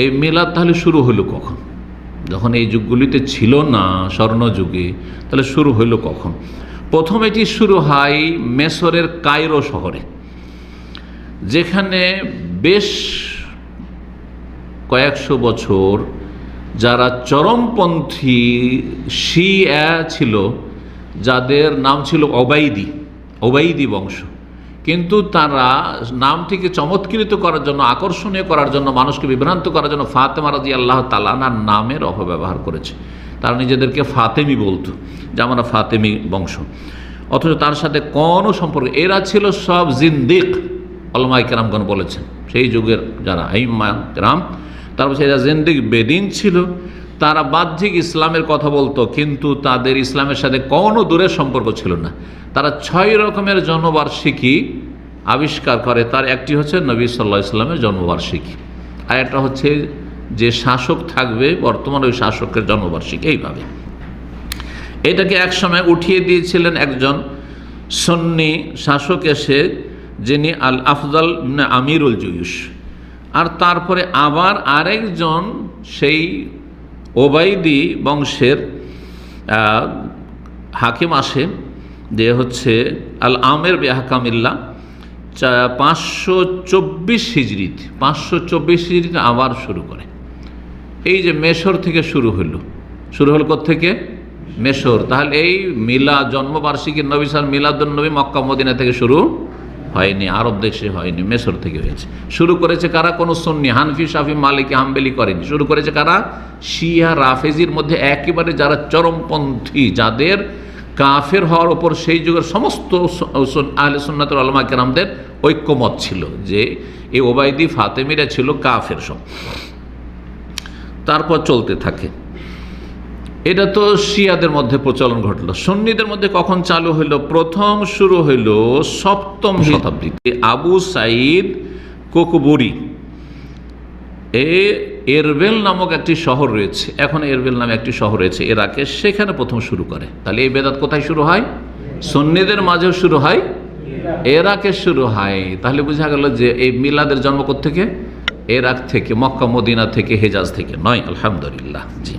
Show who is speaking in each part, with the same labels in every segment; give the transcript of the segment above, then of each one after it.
Speaker 1: এই মিলাদ তাহলে শুরু হলো কখন? যখন এই যুগগুলিতে ছিল না স্বর্ণযুগে, তাহলে শুরু হইল কখন? প্রথম এটি শুরু হয় মেসরের কায়রো শহরে, যেখানে বেশ কয়েকশো বছর যারা চরমপন্থী শিয়া ছিল, যাদের নাম ছিল অবাইদি অবাইদি বংশ। কিন্তু তারা নামটিকে চমৎকৃত করার জন্য, আকর্ষণীয় করার জন্য, মানুষকে বিভ্রান্ত করার জন্য ফাতেমা রাজি আল্লাহ তালানার নামের অপব্যবহার করেছে। তারা নিজেদেরকে ফাতেমি বলতো, যে আমরা ফাতেমি বংশ। অথচ তার সাথে কোনো সম্পর্ক, এরা ছিল সব জিন্দিক আলমাই কেরামগণ বলেছেন। সেই যুগের যারা আইম্মা, কেরাম, তারপর এরা জিন্দিক বেদিন ছিল তারা বাহ্যিক ইসলামের কথা বলতো, কিন্তু তাদের ইসলামের সাথে কোনো দূরের সম্পর্ক ছিল না। তারা ছয় রকমের জন্মবার্ষিকী আবিষ্কার করে, তার একটি হচ্ছে নবী সাল্লাহ ইসলামের জন্মবার্ষিকী, আর একটা হচ্ছে যে শাসক থাকবে, বর্তমান ওই শাসকের জন্মবার্ষিকী, এইভাবে। এটাকে একসময় উঠিয়ে দিয়েছিলেন একজন সন্নি শাসক এসে, যিনি আল আফজাল আমিরুল জুয়ুস আর তারপরে আবার আরেকজন সেই ওবাইদি বংশের হাকিম আসে, যে হচ্ছে আল আমের বেহাকামিল্লা পাঁচশো চব্বিশ হিজড়িত পাঁচশো চব্বিশ হিজড়িতে আবার শুরু করে। এই যে মেশর থেকে শুরু হলো শুরু হলো থেকে মেশর। তাহলে এই মিলা জন্মবার্ষিকী নবী সাল মিলাদুল নবী মক্কা মদিনা থেকে শুরু হয়নি, আরব দেশে হয়নি মেশর থেকে হয়েছে। শুরু করেছে কারা? কোনো সন্নি, হানফি, সাফি, মালিকি, হাম্বেলি করেনি। শুরু করেছে কারা? শিয়া, রাফেজির মধ্যে একেবারে যারা চরমপন্থী, যাদের কাফের হওয়ার ওপর সেই যুগের সমস্ত আহলে সুন্নাতুল আলমা কেরামদের ঐক্যমত ছিল যে এই ওবায়দি ফাতেমিরা ছিল কাফের সব তারপর চলতে থাকে। এটা তো শিয়াদের মধ্যে প্রচলন ঘটলো। সন্নিদের মধ্যে কখন চালু হইল? প্রথম শুরু হইল সপ্তম শতাব্দীতে। আবু সাইদ কোকবুরি। এ এরবেল নামক একটি শহর রয়েছে। এখন এরবেল নামে একটি শহর রয়েছে এরাকে সেখানে প্রথম শুরু করে। তাহলে এই বেদাত কোথায় শুরু হয়? সন্নিদের মাঝেও শুরু হয়। এরাকে শুরু হয়। তাহলে বোঝা গেল যে এই মিলাদের জন্ম থেকে এরাক থেকে মক্কা মদিনা থেকে হেজাজ থেকে। নয় আলহামদুলিল্লাহ। জি।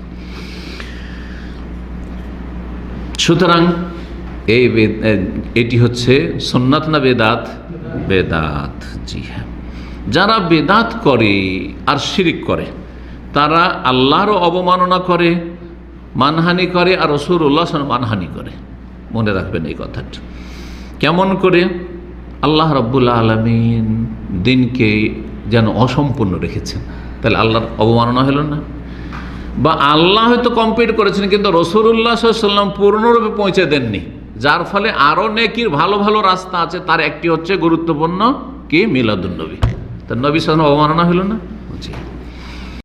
Speaker 1: সুতরাং এই এটি হচ্ছে সোননাথ না বেদাত? বেদাত, জি হ্যাঁ। যারা বেদাত করে আর শিরিক করে, তারা আল্লাহরও অবমাননা করে, মানহানি করে আর রসুর উল্লাহ মানহানি করে। মনে রাখবেন এই কথাটা। কেমন করে? আল্লাহ রব্বুল্লা আলমিন দিনকে যেন অসম্পূর্ণ রেখেছেন। তাহলে আল্লাহর অবমাননা হলো না? বা আল্লাহ হয়তো কমপ্লিট করেছেন, কিন্তু রসুল্লাহ সাল্লাম পূর্ণরূপে পৌঁছে দেননি। যার ফলে আরও নেকির ভালো ভালো রাস্তা আছে, তার একটি হচ্ছে গুরুত্বপূর্ণ কি? মিলাদুল নবী। তার নবী সাল্লাম অবমাননা হলো না? জি।